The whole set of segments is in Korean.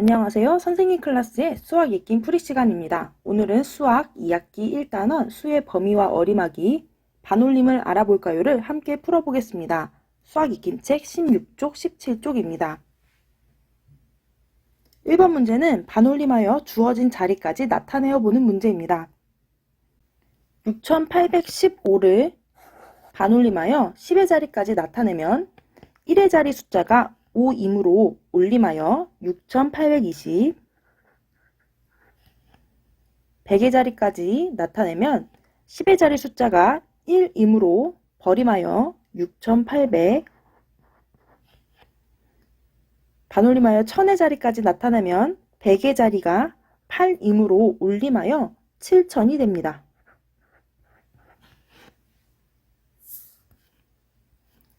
안녕하세요. 선생님 클래스의 수학 읽기 풀이 시간입니다. 오늘은 수학 2학기 1단원 수의 범위와 어림하기 반올림을 알아볼까요를 함께 풀어보겠습니다. 수학 익힘책 16쪽 17쪽입니다. 1번 문제는 반올림하여 주어진 자리까지 나타내어 보는 문제입니다. 6815를 반올림하여 10의 자리까지 나타내면 1의 자리 숫자가 5임으로 올림하여 6820 100의 자리까지 나타내면 10의 자리 숫자가 1임으로 버림하여 6800 반올림하여 1000의 자리까지 나타내면 100의 자리가 8임으로 올림하여 7000이 됩니다.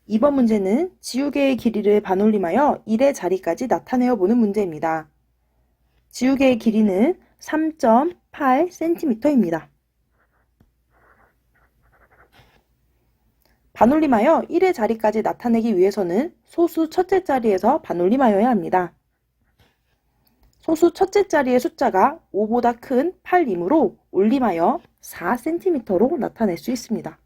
2번 문제는 지우개의 길이를 반올림하여 1의 자리까지 나타내어 보는 문제입니다. 지우개의 길이는 3.8cm입니다. 반올림하여 1의 자리까지 나타내기 위해서는 소수 첫째 자리에서 반올림하여야 합니다. 소수 첫째 자리의 숫자가 5보다 큰 8이므로 올림하여 4cm로 나타낼 수 있습니다.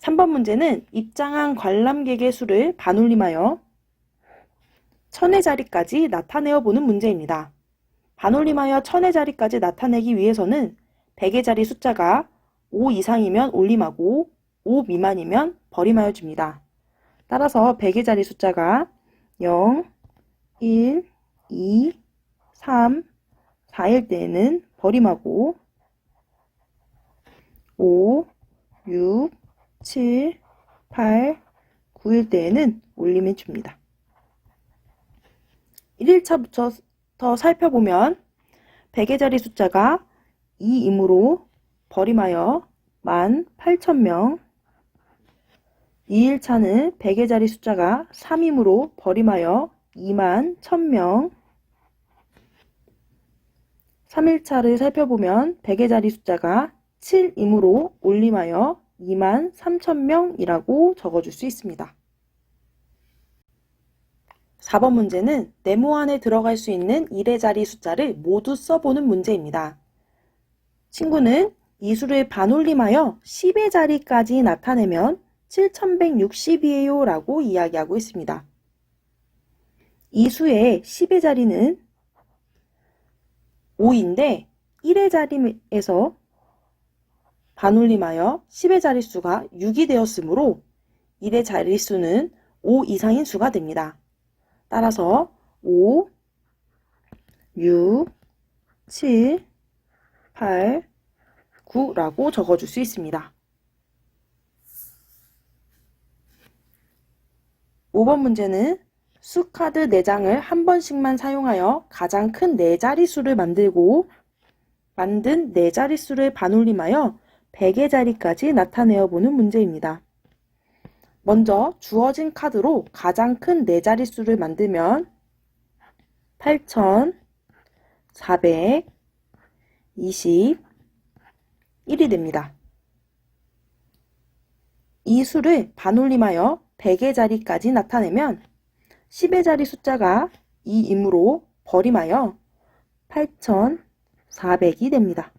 3번 문제는 입장한 관람객의 수를 반올림하여 천의 자리까지 나타내어 보는 문제입니다. 반올림하여 천의 자리까지 나타내기 위해서는 100의 자리 숫자가 5 이상이면 올림하고 5 미만이면 버림하여 줍니다. 따라서 100의 자리 숫자가 0, 1, 2, 3, 4일 때에는 버림하고 5, 6, 7, 8, 9일 때에는 올림해 줍니다. 1일차부터 더 살펴보면 100의 자리 숫자가 2이므로 버림하여 18,000명 2일차는 100의 자리 숫자가 3이므로 버림하여 2만 1000명 3일차를 살펴보면 100의 자리 숫자가 7이므로 올림하여 2만 3천 명이라고 적어줄 수 있습니다. 4번 문제는 네모 안에 들어갈 수 있는 1의 자리 숫자를 모두 써보는 문제입니다. 친구는 이 수를 반올림하여 10의 자리까지 나타내면 7160이에요 라고 이야기하고 있습니다. 이 수의 10의 자리는 5인데 1의 자리에서 반올림하여 10의 자릿수가 6이 되었으므로 1의 자릿수는 5 이상인 수가 됩니다. 따라서 5, 6, 7, 8, 9라고 적어줄 수 있습니다. 5번 문제는 수카드 4장을 한 번씩만 사용하여 가장 큰 4자릿수를 만들고 만든 4자릿수를 반올림하여 100의 자리까지 나타내어 보는 문제입니다. 먼저 주어진 카드로 가장 큰 4자릿수를 만들면 8,421이 됩니다. 이 수를 반올림하여 100의 자리까지 나타내면 10의 자리 숫자가 2이므로 버림하여 8,400이 됩니다.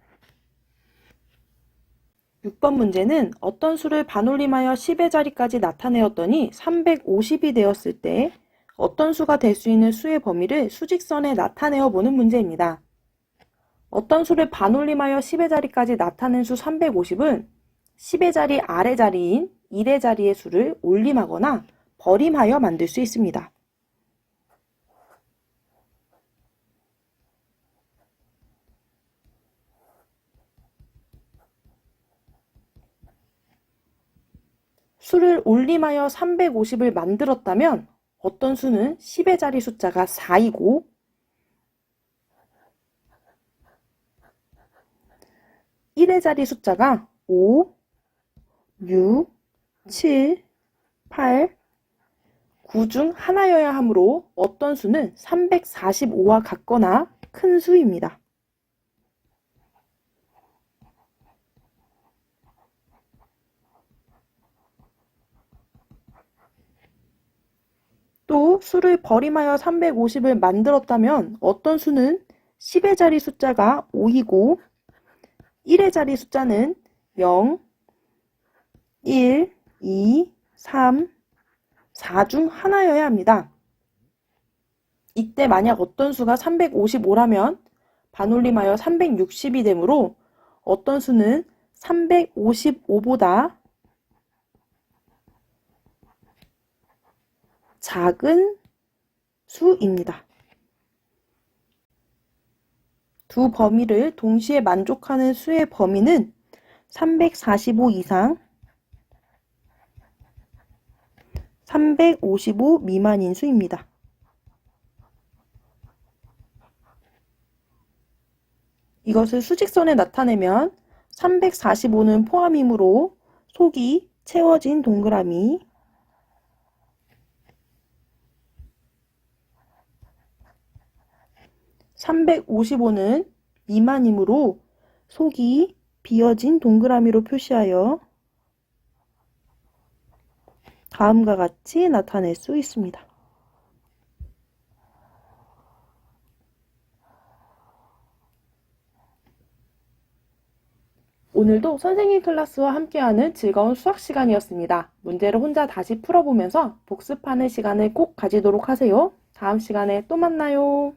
6번 문제는 어떤 수를 반올림하여 10의 자리까지 나타내었더니 350이 되었을 때 어떤 수가 될 수 있는 수의 범위를 수직선에 나타내어 보는 문제입니다. 어떤 수를 반올림하여 10의 자리까지 나타낸 수 350은 10의 자리 아래 자리인 1의 자리의 수를 올림하거나 버림하여 만들 수 있습니다. 수를 올림하여 350을 만들었다면 어떤 수는 10의 자리 숫자가 4이고 1의 자리 숫자가 5, 6, 7, 8, 9 중 하나여야 하므로 어떤 수는 345와 같거나 큰 수입니다. 또 수를 버림하여 350을 만들었다면 어떤 수는 10의 자리 숫자가 5이고 1의 자리 숫자는 0, 1, 2, 3, 4 중 하나여야 합니다. 이때 만약 어떤 수가 355라면 반올림하여 360이 되므로 어떤 수는 355보다 작은 수입니다. 두 범위를 동시에 만족하는 수의 범위는 345 이상, 355 미만인 수입니다. 이것을 수직선에 나타내면 345는 포함이므로 속이 채워진 동그라미, 355는 미만이므로 속이 비어진 동그라미로 표시하여 다음과 같이 나타낼 수 있습니다. 오늘도 선생님 클래스와 함께하는 즐거운 수학 시간이었습니다. 문제를 혼자 다시 풀어보면서 복습하는 시간을 꼭 가지도록 하세요. 다음 시간에 또 만나요.